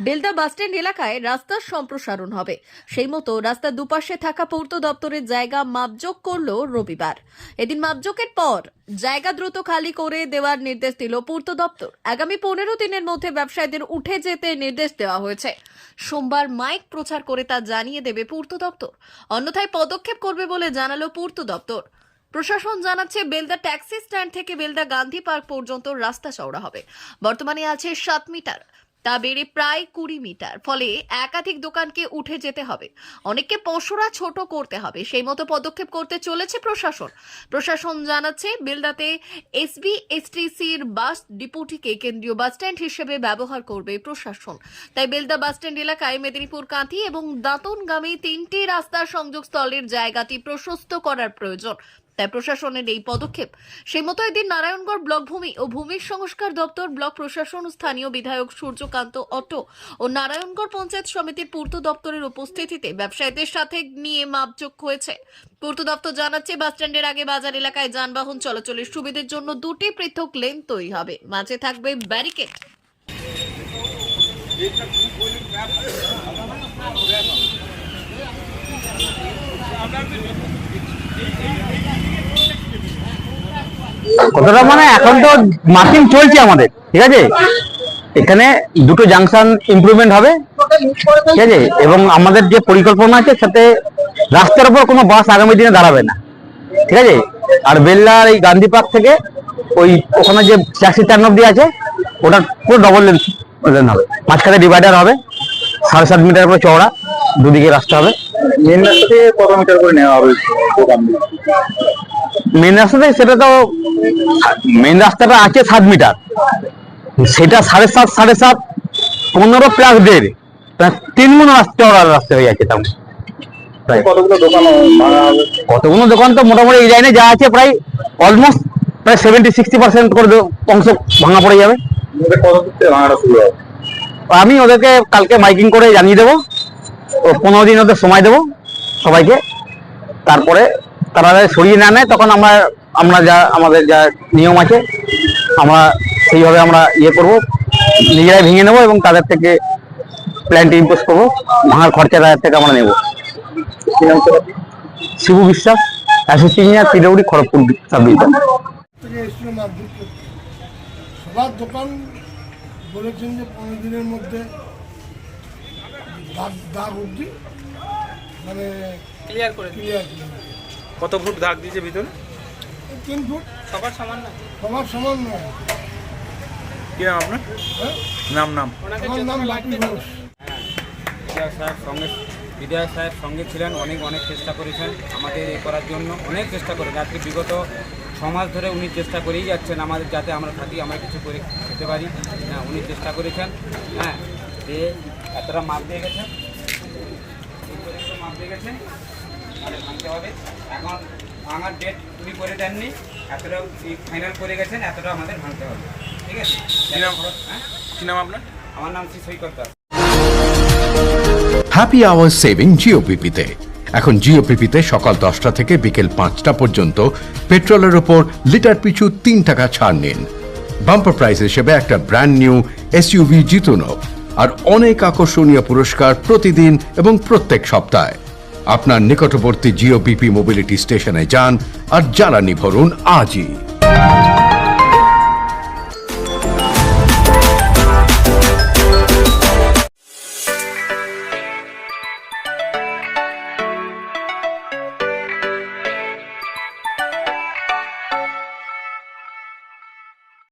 Belda bus stand এলাকায় রাস্তার সম্প্রসারণ হবে। সেই মতো রাস্তার দুপাশে থাকা পূর্ত দপ্তরের জায়গা মাপজোক করল রবিবার। এদিন মাপজোকের পর জায়গা দ্রুত খালি করে দেওয়ার নির্দেশ দিল পূর্ত দপ্তর। আগামী পনেরো দিনের মধ্যে ব্যবসায়ীদের উঠে যেতে নির্দেশ দেওয়া হয়েছে। সোমবার মাইক প্রচার করে তা জানিয়ে দেবে পূর্ত দপ্তর। অন্যথায় পদক্ষেপ করবে বলে জানালো পূর্ত দপ্তর। প্রশাসন জানাচ্ছে বেলদা ট্যাক্সি স্ট্যান্ড থেকে বেলদা গান্ধী পার্ক পর্যন্ত রাস্তা চওড়া হবে। বর্তমানে আছে সাত মিটার। তা বেড়ে প্রায় কুড়ি মিটার, ফলে একাধিক দোকানকে উঠে যেতে হবে। অনেককে পশুরা ছোট করতে হবে, সেই মতো পদক্ষেপ করতে চলেছে প্রশাসন। প্রশাসন জানাচ্ছে, বেলদাতে এসবি এসটিসির বাস ডিপোটিকে কেন্দ্রীয় বাসস্ট্যান্ড হিসেবে ব্যবহার করবে প্রশাসন। তাই বেলদা বাসস্ট্যান্ড এলাকায় মেদিনীপুর, কাঁথি এবং দাঁতনগামী তিনটি রাস্তার সংযোগস্থলের জায়গাটি প্রশস্ত করার প্রয়োজন। তাই প্রশাসনের এই পদক্ষেপ। সেই মতো এদিন নারায়ণগড় ব্লক ভূমি ও ভূমি সংস্কার দপ্তর, ব্লক প্রশাসন, স্থানীয় বিধায়ক সূর্যকান্ত অটো ও নারায়ণগড় পঞ্চায়েত সমিতির পূর্ত দপ্তরের উপস্থিতিতে ব্যবসায়ীদের সাথে নিয়ে মাপযোগ হয়েছে। পূর্ত দপ্তর জানাচ্ছে, বাসস্ট্যান্ডের আগে বাজার এলাকায় যানবাহন চলাচলের সুবিধের জন্য দুটি পৃথক লেন তৈরি হবে। মাঝে থাকবে ব্যারিকেড। কতটা মানে এখন তো মার্কিং চলছে আমাদের, ঠিক আছে? এখানে দুটো জাংশন ইমপ্রুভমেন্ট হবে, ঠিক আছে? এবং আমাদের যে পরিকল্পনা আছে সাথে রাস্তার উপর কোনো বাস আগামী দিনে দাঁড়াবে না, ঠিক আছে? আর বেল্লার এই গান্ধী পার্ক থেকে ওই ওখানে যে ট্যাক্সি স্ট্যান্ড অব্দি আছে, ওটা পুরো ডবল লেন লেন হবে। মাঝখানে ডিভাইডার হবে, সাড়ে সাত মিটার করে চওড়া, দুদিকে রাস্তা হবে। মেন রাস্তা থেকে কত মিটার করে নেওয়া হবে? মেন রাস্তাতে সেটা তো মেন রাস্তাটা আছে সাত মিটার। সেটা সাড়ে সাত সাড়ে সাত পনেরো প্লাস দেড়। তিন গুণ রাস্তা রাস্তা হয়ে যাচ্ছে তেমন কতগুলো দোকান তো মোটামুটি এই লাইনে যা আছে প্রায় অলমোস্ট প্রায় সেভেন্টি সিক্সটি পার্সেন্ট করে অংশ ভাঙা পড়ে যাবে। আমি ওদেরকে কালকে মাইকিং করে জানিয়ে দেবো। পনেরো দিন ওদের সময় দেবো সবাইকে। তারপরে তারা যদি সরিয়ে না নেয় তখন আমরা আমরা যা আমাদের যা নিয়ম আছে আমরা সেইভাবে আমরা ইয়ে করব নিজেরাই ভেঙে নেব এবং তাদের থেকে প্ল্যানটি ইম্পোজ করব ভাঙার খরচা তাদের থেকে আমরা নেব? Shibu Biswas assistant engineer Kharagpur sub division সবার দোকান বলেছেন যে পনেরো দিনের মধ্যে দাগ দাগ অবধি মানে ক্লিয়ার করে ক্লিয়ার কত ফুট দাগ দিয়েছে ভিতরে? তিন ফুট। সবার সমান না? সবার সমান নয়। কি নাম আপনার? হ্যাঁ? নাম নাম। আমার নাম ঘোষ। বিধায়ক সাহেব সঙ্গে বিধায়ক সাহেব সঙ্গে ছিলেন অনেক অনেক চেষ্টা করেছেন আমাদের এ করার জন্য। অনেক চেষ্টা করেছেন। আজকে বিগত সমাজ ধরে উনি চেষ্টা করেই যাচ্ছেন আমাদের যাতে আমরা থাকি আমরা কিছু করে খেতে পারি। হ্যাঁ উনি চেষ্টা করেছেন। হ্যাঁ যে এতটা মাপ দিয়ে গেছেন মাপ দিয়ে গেছেন তাহলে ভাঙতে হবে। এখন ভাঙার ডেট উনি করে দেননি এতটা ফাইনাল করে গেছেন এতটা আমাদের ভাঙতে হবে। ঠিক আছে? কি নাম? হ্যাঁ? আপনার? আমার নাম Shri Saikat Das. Happy hour saving জিওপিপিতে এখন জিওপিপিতে সকাল দশটা থেকে বিকেল পাঁচটা পর্যন্ত পেট্রোলের ওপর লিটার পিছু তিন টাকা ছাড় নিন। বাম্পার প্রাইজ হিসেবে একটা ব্র্যান্ড নিউ এসইউভি জিতুন আর অনেক আকর্ষণীয় পুরস্কার প্রতিদিন এবং প্রত্যেক সপ্তাহে। আপনার নিকটবর্তী জিওপিপি মোবিলিটি স্টেশনে যান আর জ্বালানি ভরুন আজই।